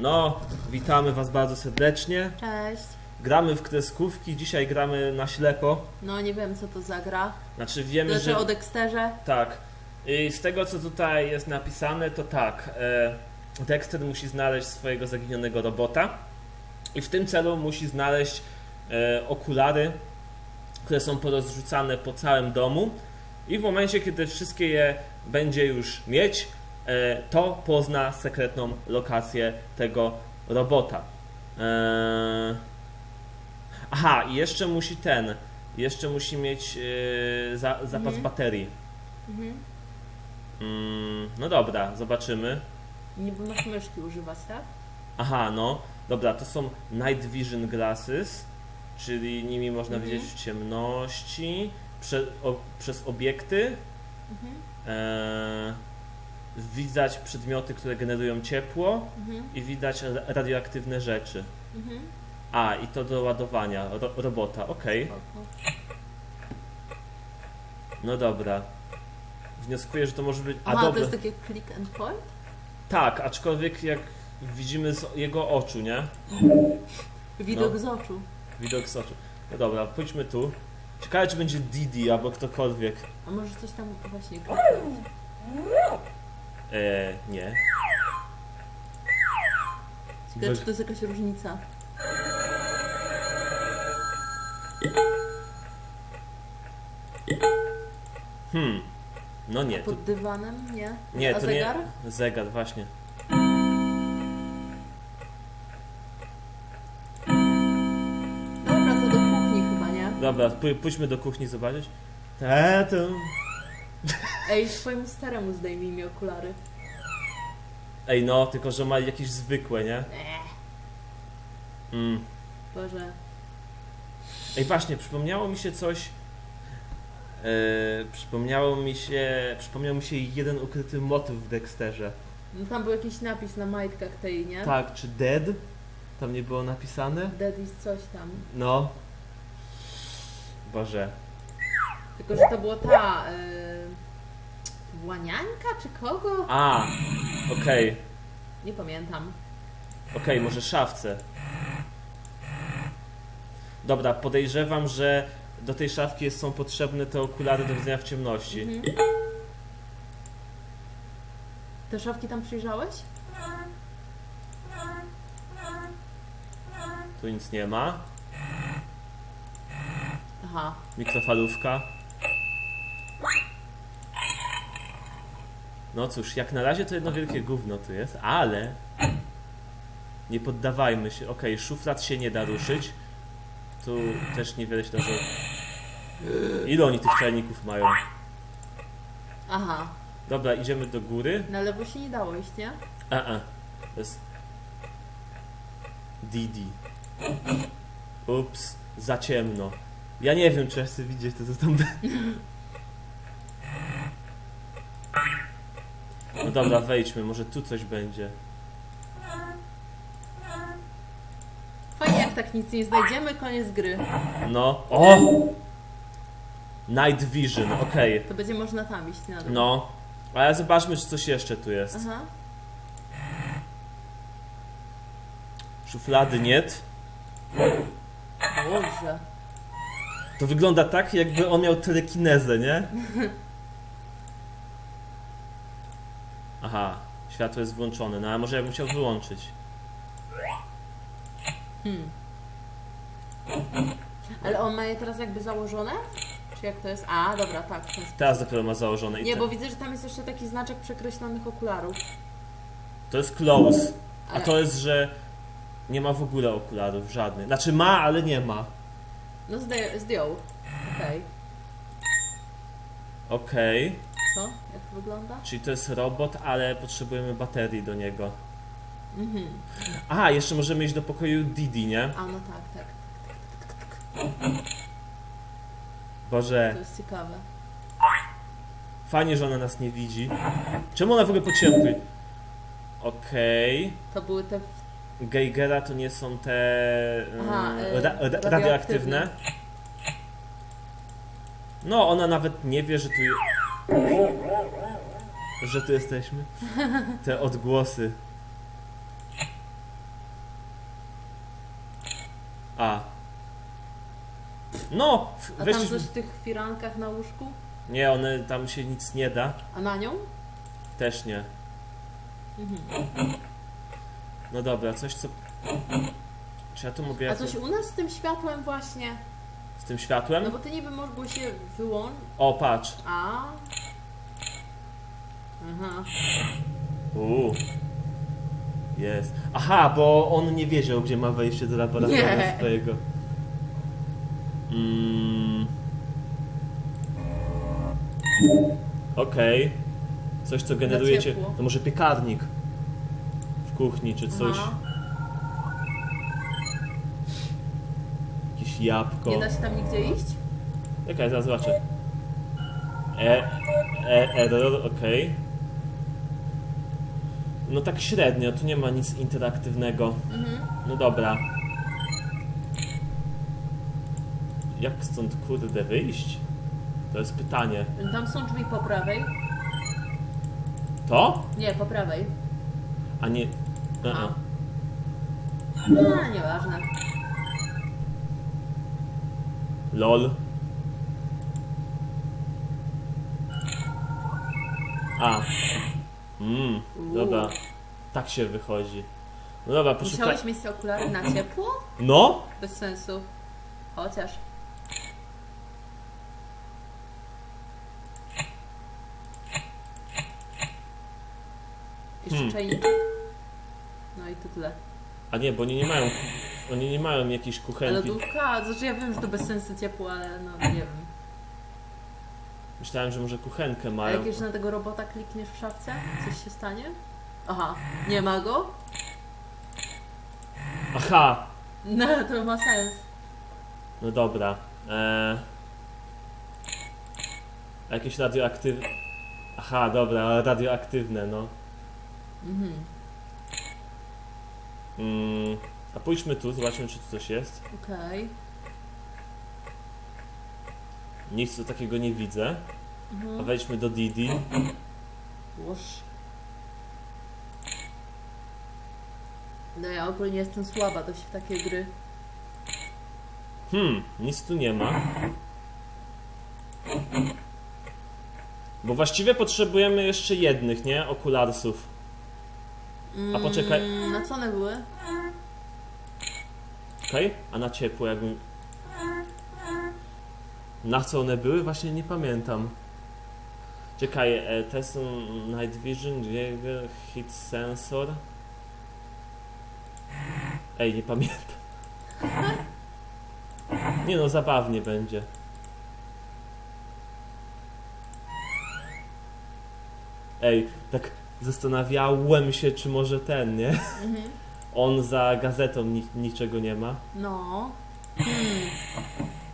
No, witamy Was bardzo serdecznie. Cześć. Gramy w kreskówki, dzisiaj gramy na ślepo. No nie wiem co to za gra. Znaczy wiemy, Znaczy że... o Dexterze. Tak. I z tego, co tutaj jest napisane, to tak. E, Dexter musi znaleźć swojego zaginionego robota i w tym celu musi znaleźć e, okulary, które są porozrzucane po całym domu i w momencie, kiedy wszystkie je będzie już mieć, to pozna sekretną lokację tego robota. E, aha, i jeszcze musi ten, jeszcze musi mieć e, za, zapas Mhm. baterii. Mhm. Mm, no dobra, zobaczymy. Niby masz myszki używać, tak? Aha, no. Dobra, to są Night Vision Glasses, czyli nimi można Mhm. widzieć w ciemności, prze, o, przez obiekty, Mhm. e, widać przedmioty, które generują ciepło Mhm. i widać ra- radioaktywne rzeczy. Mhm. A, i to do ładowania ro, robota, okej. Spoko. No dobra. Wnioskuję, że to może być... A Aha, to dobra. jest takie click and point? Tak, aczkolwiek jak widzimy z jego oczu, nie? Widok No. z oczu. Widok z oczu. No dobra, pójdźmy tu. Ciekawe, czy będzie Didi albo ktokolwiek. A może coś tam właśnie kliknąć? Eee, nie. Ciekawe, czy to jest jakaś różnica. Hmm. No nie, tu, Pod dywanem? Nie? nie, A to zegar? nie. Zegar, właśnie. Dobra, to do kuchni chyba, nie? Dobra, pój- pójdźmy do kuchni zobaczyć. Tato. Ej, swojemu staremu zdejmij mi okulary. Ej, no, tylko że ma jakieś zwykłe, nie? Mm. Boże. Ej, właśnie, przypomniało mi się coś. Eee, przypomniało mi się. Przypomniał mi się jeden ukryty motyw w Dexterze. No tam był jakiś napis na majtkach tej, nie? Tak, czy Dead? Tam nie było napisane? Dead is coś tam. No. Boże. Tylko, że to była ta... Yy... Włanianka czy kogo? A, okej, Nie pamiętam. okej, może szafce. Dobra, podejrzewam, że do tej szafki są potrzebne te okulary do widzenia w ciemności. Mhm. Te szafki tam przyjrzałeś? Tu nic nie ma. Aha. Mikrofalówka. No cóż, jak na razie to jedno wielkie gówno tu jest, ale nie poddawajmy się. Okej, szuflad się nie da ruszyć. Tu też niewiele się da. Ile oni tych czajników mają? Aha. Dobra, idziemy do góry. Na lewo się nie dało iść, nie? A, a. To jest... Didi. Ups, za ciemno. Ja nie wiem, czy ja chcę widzieć to, co tam No dobra, wejdźmy, może tu coś będzie. Fajnie, jak tak nic nie znajdziemy, koniec gry. No. O! Night Vision, okej. To będzie można tam iść na dół. No. Ale zobaczmy, czy coś jeszcze tu jest. Aha. Szuflady nie. Boże. To wygląda tak, jakby on miał telekinezę, nie? Aha, światło jest włączone, no ale może ja bym chciał wyłączyć. Hmm. Ale on ma je teraz jakby założone? Czy jak to jest? A, dobra, tak. Teraz dopiero ma założone i Nie, ten. bo widzę, że tam jest jeszcze taki znaczek przekreślonych okularów. To jest close. A Ale- to jest, że nie ma w ogóle okularów żadnych. Znaczy ma, ale nie ma. No zdję, zdjął. Okej. Okej, Co? Jak to wygląda? czyli to jest robot, ale potrzebujemy baterii do niego. Mhm. A, jeszcze możemy iść do pokoju Didi, nie? A, no tak, tak. Boże, To jest ciekawe. fajnie, że ona nas nie widzi. Czemu ona w ogóle po ciemku? Okej. To były te... Geigera to nie są te Aha, mm, e, ra, ra, radioaktywne. radioaktywne. No, ona nawet nie wie, że tu je... że tu jesteśmy. Te odgłosy. A. No! A Weź... tam coś w tych firankach na łóżku? Nie, one tam się nic nie da. A na nią? Też nie. Mhm. No dobra, coś co. Czy ja tu mogę A coś u nas z tym światłem właśnie? z tym światłem? No bo ty niby mogło się wyłączyć. O, patrz. A. Aha. Uuu. Jest. Aha, bo on nie wiedział, gdzie ma wejście do laboratorium Nie. swojego. Mm. Okej. Coś, co generuje cię. ciepło. To może piekarnik w kuchni, czy coś. Aha. Jakieś jabłko. Nie da się tam nigdzie iść? Czekaj, zaraz zobaczę. E, e, error, okej. No tak średnio, tu nie ma nic interaktywnego. Mhm. No dobra. Jak stąd kurde wyjść? To jest pytanie. Tam są drzwi po prawej. To? Nie, po prawej. A nie... Aha. Uh-uh. No, nieważne. LOL. A. Mm, dobra. Tak się wychodzi. No dobra, poszukaj... Musiałeś mieć te okulary na ciepło? No? Bez sensu. Chociaż. Jeszcze Hmm. No i to tyle. A nie, bo oni nie mają... Oni nie mają jakiejś A kuchenki. lodówka, znaczy ja wiem, że to bez sensu ciepło, ale no nie wiem. Myślałem, że może kuchenkę A mają. jak jeszcze na tego robota klikniesz w szafce, coś się stanie? Aha, nie ma go? Aha! No, to ma sens. No dobra. Eee... A jakieś radioaktywne... Aha, dobra, radioaktywne, no. Mhm. Mm, a pójdźmy tu, zobaczmy, czy tu coś jest. Okej. Nic tu takiego nie widzę. A Mhm. wejdźmy do Didi. Łoż. No ja ogólnie jestem słaba dość w takie gry. Hmm, nic tu nie ma. Bo właściwie potrzebujemy jeszcze jednych, nie? Okularsów. A poczekaj. Mm, na co one były? Okej? A na ciepło jakby... Na co one były? Właśnie nie pamiętam. Czekaj, e, te są Night Vision, Jaeger, Heat Sensor. Ej, nie pamiętam. Nie no, zabawnie będzie. Ej, tak zastanawiałem się, czy może ten, nie? Mhm. On za gazetą ni niczego nie ma. No. Hmm.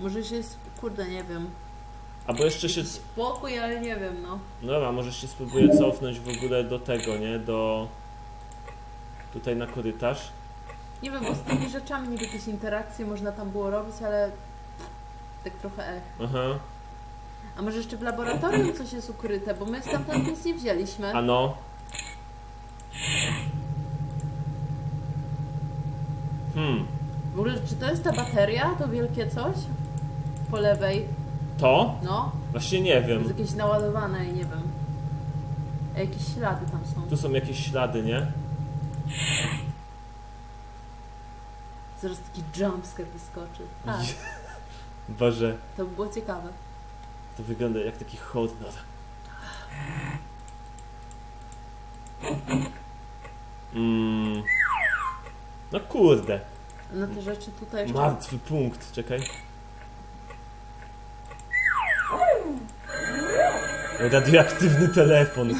Może się, kurde, nie wiem. Albo jeszcze się. Spokój, ale nie wiem, no. No dobra, może się spróbuję cofnąć w ogóle do tego, nie? Do. Tutaj na korytarz. Nie wiem, bo z tymi rzeczami niby jakieś interakcje można tam było robić, ale tak trochę ech. Aha. A może jeszcze w laboratorium coś jest ukryte, bo my stamtąd nic nie wzięliśmy. Ano. Hmm. W ogóle, czy to jest ta bateria? To wielkie coś? Po lewej. To? No, Właśnie nie jest wiem. jakieś naładowane i nie wiem. A Jakieś ślady tam są. Tu są jakieś ślady, nie? Zaraz taki jumpscare wyskoczy. Tak, Boże, to by było ciekawe. to wygląda jak taki horror. Mm. No kurde. No te rzeczy tutaj jeszcze... Martwy punkt, czekaj. Radioaktywny telefon.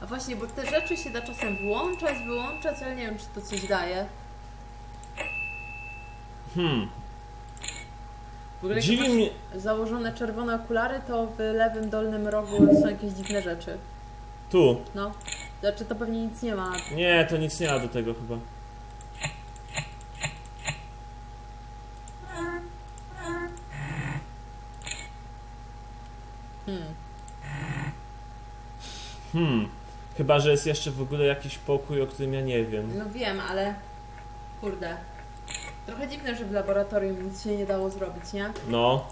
A właśnie, bo te rzeczy się da czasem włączać, wyłączać, ale nie wiem, czy to coś daje. Hmm. W ogóle jak Dziwi masz mnie. założone czerwone okulary, to w lewym dolnym rogu są jakieś dziwne rzeczy. Tu. No. Znaczy to pewnie nic nie ma. Nie, to nic nie ma do tego chyba. Hmm. Hmm. Chyba, że jest jeszcze w ogóle jakiś pokój, o którym ja nie wiem. No wiem, ale Kurde. Trochę dziwne, że w laboratorium nic się nie dało zrobić, nie? No.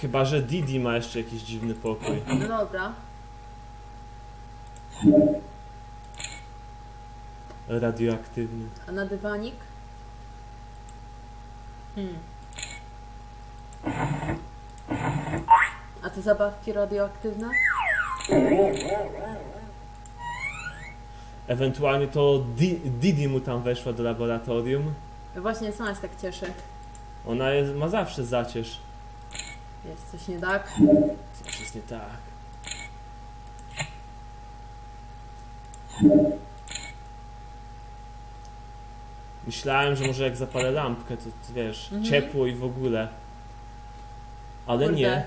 Chyba, że Didi ma jeszcze jakiś dziwny pokój. No dobra. Radioaktywny. A na dywanik? Hmm. Te zabawki radioaktywne? Ewentualnie to Di Didi mu tam weszła do laboratorium. Właśnie sama się tak cieszy. Ona jest, ma zawsze zacierz. Jest coś nie tak? Coś jest nie tak. Myślałem, że może jak zapalę lampkę, to, to wiesz, Mhm. ciepło i w ogóle. Ale Kurde. nie.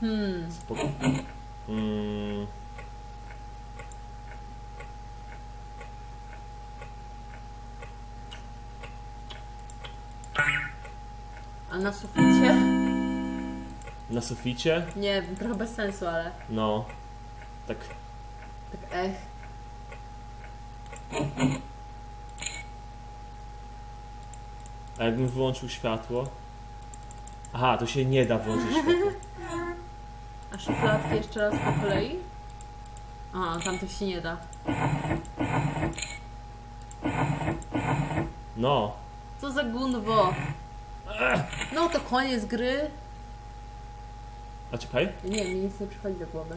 Hmm. Mm, A na suficie? na suficie? Nie trochę bez sensu, ale No. Tak. tak ech. A jakbym wyłączył światło? Aha, to się nie da włączyć światła. A szufladki jeszcze raz po kolei? A, tam to się nie da. No. Co za gunwo? No to koniec gry. A czekaj. Nie, mi nic nie przychodzi do głowy.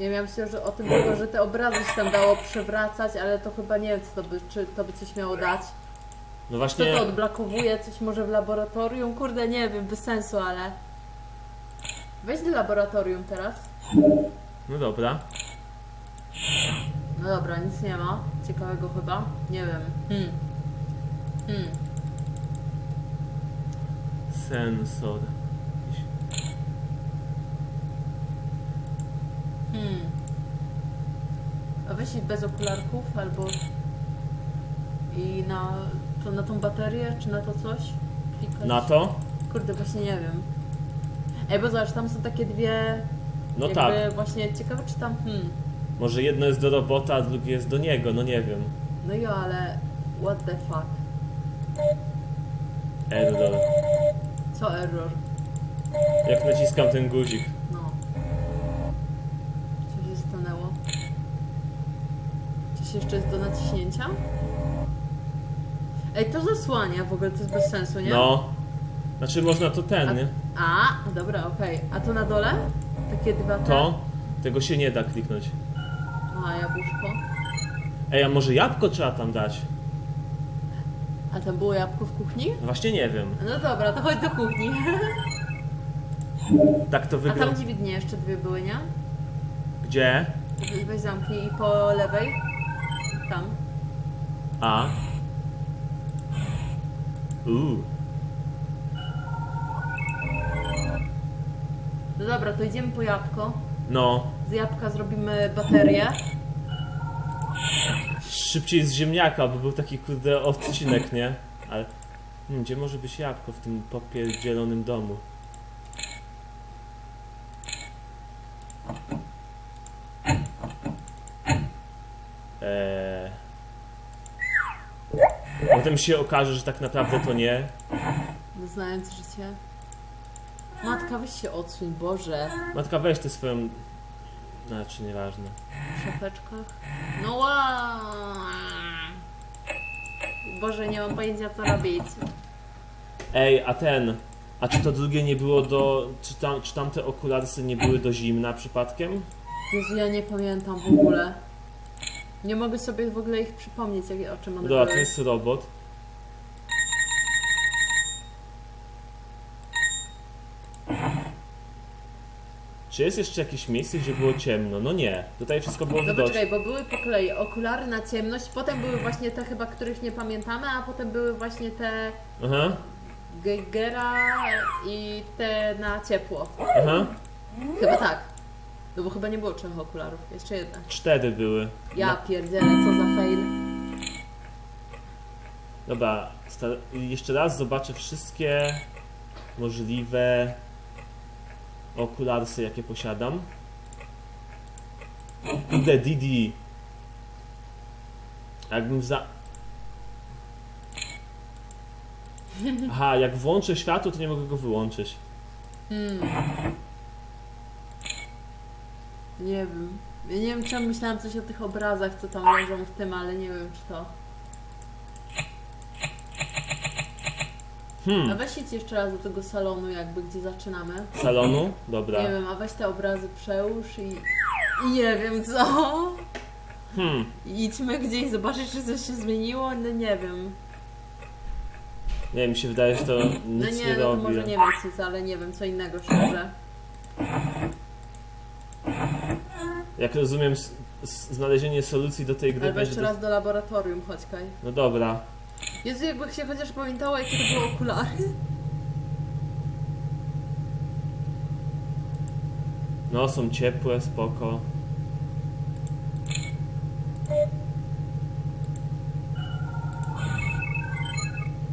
Nie wiem, myślę, że o tym było, że te obrazy się tam dało przewracać, ale to chyba nie wiem, co to by, czy to by coś miało dać. No Co właśnie. to odblokowuje? Coś może w laboratorium? Kurde, nie wiem, bez sensu, ale... Weź do laboratorium teraz. No dobra. No dobra, nic nie ma. Ciekawego chyba. Nie wiem. Hmm. Hmm. Sensor. Hmm. A weź ich bez okularków albo i na, to na tą baterię, czy na to coś? Klikać? Na to? Kurde, właśnie nie wiem. Ej, bo zobacz, tam są takie dwie... No jakby tak. właśnie ciekawe, czy tam... Hmm. Może jedno jest do robota, a drugie jest do niego, no nie wiem. No jo, ale... What the fuck? Error. Co error? Jak naciskam ten guzik. No. Co się stanęło? Coś jeszcze jest do naciśnięcia? Ej, to zasłania w ogóle, to jest bez sensu, nie? No. Znaczy można to ten, nie? a dobra, okej. A to na dole? Takie dwa te? To? Tego się nie da kliknąć. A, jabłuszko. Ej, a może jabłko trzeba tam dać? A tam było jabłko w kuchni? Właśnie nie wiem. No dobra, to chodź do kuchni. Tak to A tam wygląda. dźwignie jeszcze dwie były, nie? Gdzie? Weź zamknij i po lewej. Tam. A. Uuu. No dobra, to idziemy po jabłko. No. Z jabłka zrobimy baterię. Szybciej z ziemniaka, bo był taki kurde odcinek, nie? Ale. Hmm, gdzie może być jabłko w tym popierdzielonym domu? Potem się okaże, że tak naprawdę to nie. No, znając życie. Matka, weź się odsuń, Boże. Matka, weź tę swoją... Znaczy, nieważne. W szafeczkach. No wow. Boże, nie mam pojęcia co robić. Ej, a ten... A czy to drugie nie było do... Czy, tam, czy tamte okularsy nie były do zimna przypadkiem? Jezu, ja nie pamiętam w ogóle. Nie mogę sobie w ogóle ich przypomnieć, jak, o czym one Dobra, to były. jest robot. Czy jest jeszcze jakieś miejsce, gdzie było ciemno? No nie. Tutaj wszystko było Dobra, widoczne. czekaj, bo były po kolei okulary na ciemność, potem były właśnie te chyba, których nie pamiętamy, a potem były właśnie te Aha, Geigera i te na ciepło. aha. Chyba tak. No bo chyba nie było trzech okularów, jeszcze jedna. Cztery były. Ja pierdzielę, co za fail. Dobra, sta- jeszcze raz zobaczę wszystkie możliwe okularsy, jakie posiadam. Idę Didi. Jakbym za... Aha, jak włączę światło, to nie mogę go wyłączyć. Hmm. Nie wiem. Ja nie wiem, czemu myślałam coś o tych obrazach, co tam leżą w tym, ale nie wiem, czy to. A Hmm, weź idź jeszcze raz do tego salonu, jakby gdzie zaczynamy. salonu? Dobra. Nie wiem, a weź te obrazy przełóż i. I nie wiem co. Hmm, I idźmy gdzieś zobaczyć, czy coś się zmieniło. No nie wiem. nie mi się wydaje, że to No nic nie, nie no to robi. może nie wiem nic, ale nie wiem co innego szczerze. Jak rozumiem, s- s- znalezienie solucji do tej gry Albo będzie... jeszcze raz do laboratorium, chodź Kaj. No dobra. Jezu, jakby się chociaż pamiętało, jakie to były okulary. No, są ciepłe, spoko.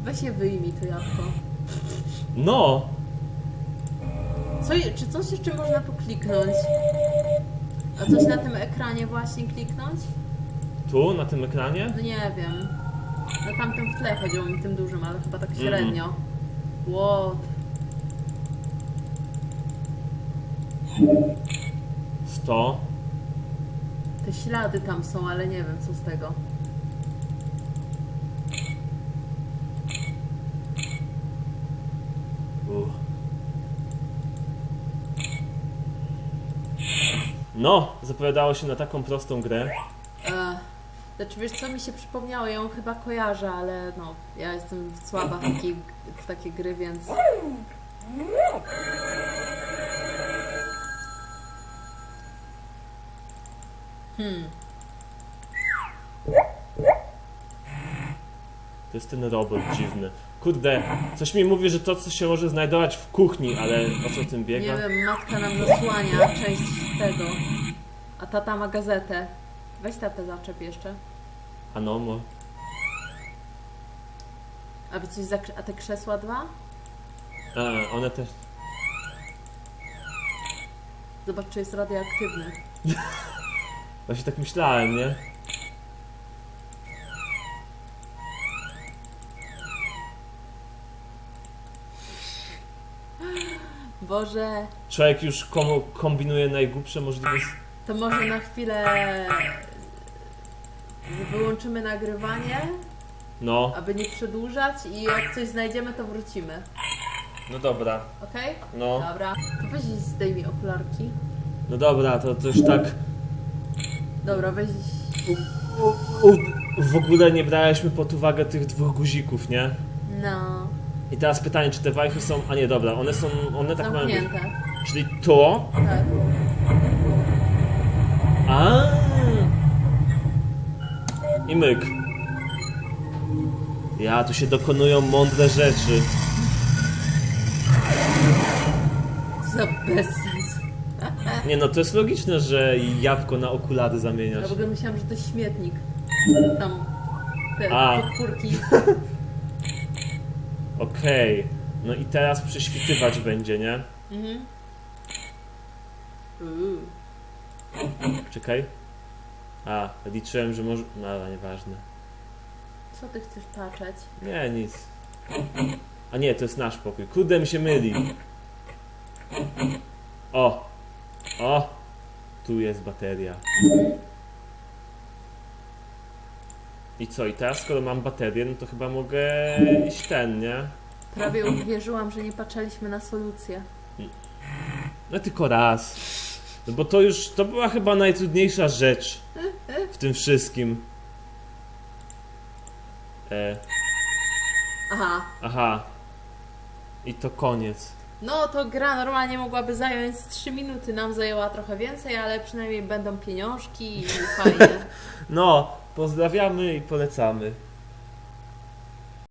Weź je wyjmij to jabłko. No! Co, je- czy coś jeszcze można tu kliknąć? A coś na tym ekranie właśnie kliknąć? Tu, na tym ekranie? No nie wiem. Na tamtym w tle chodziło mi tym dużym, ale chyba tak średnio. What? 100. Te ślady tam są, ale nie wiem co z tego. Uff. No, zapowiadało się na taką prostą grę. Znaczy wiesz co mi się przypomniało, ja ją chyba kojarzę, ale no, ja jestem słaba w takie, w takie gry, więc... Hmm, To jest ten robot dziwny. Kurde, coś mi mówi, że to co się może znajdować w kuchni, ale o co tym nie biega? wiem, matka nam zasłania część tego, a tata ma gazetę. Weź tatę zaczep jeszcze. A no, mo... A za, a te krzesła dwa? A, one też... Zobacz, czy jest radioaktywny. Właśnie tak myślałem, nie? Boże, Człowiek już komu kombinuje najgłupsze możliwe... to może na chwilę wyłączymy nagrywanie, No, aby nie przedłużać i jak coś znajdziemy, to wrócimy. no dobra, Okej? no. Dobra. To weź zdejmij okularki. No dobra, to, już tak... Dobra, weź... U, u, w ogóle nie braliśmy pod uwagę tych dwóch guzików, nie? No, I teraz pytanie, czy te wajchy są... A nie, dobra, one są... One tak mają być... zamknięte. Czyli to... Tak. A. I myk. Ja, tu się dokonują mądre rzeczy. Za bezsens. Nie no, to jest logiczne, że jabłko na okulary Ja zamieniasz. w ogóle myślałam, że to jest śmietnik. Tam te A. podpórki. Okej. No i teraz prześwitywać będzie, nie? Mhm. Uuu. Czekaj. A, liczyłem, że może... No, ale nieważne. Co ty chcesz patrzeć? Nie, nic. A nie, to jest nasz pokój. Kurde, mi się myli. O! O! Tu jest bateria. I co, i teraz skoro mam baterię, no to chyba mogę iść ten, nie? Prawie uwierzyłam, że nie patrzyliśmy na solucję. No tylko raz. No bo to już, to była chyba najtrudniejsza rzecz w tym wszystkim. E, Aha. aha. I to koniec. No to gra normalnie mogłaby zająć z 3 minuty. Nam zajęła trochę więcej, ale przynajmniej będą pieniążki i fajnie. No, pozdrawiamy i polecamy.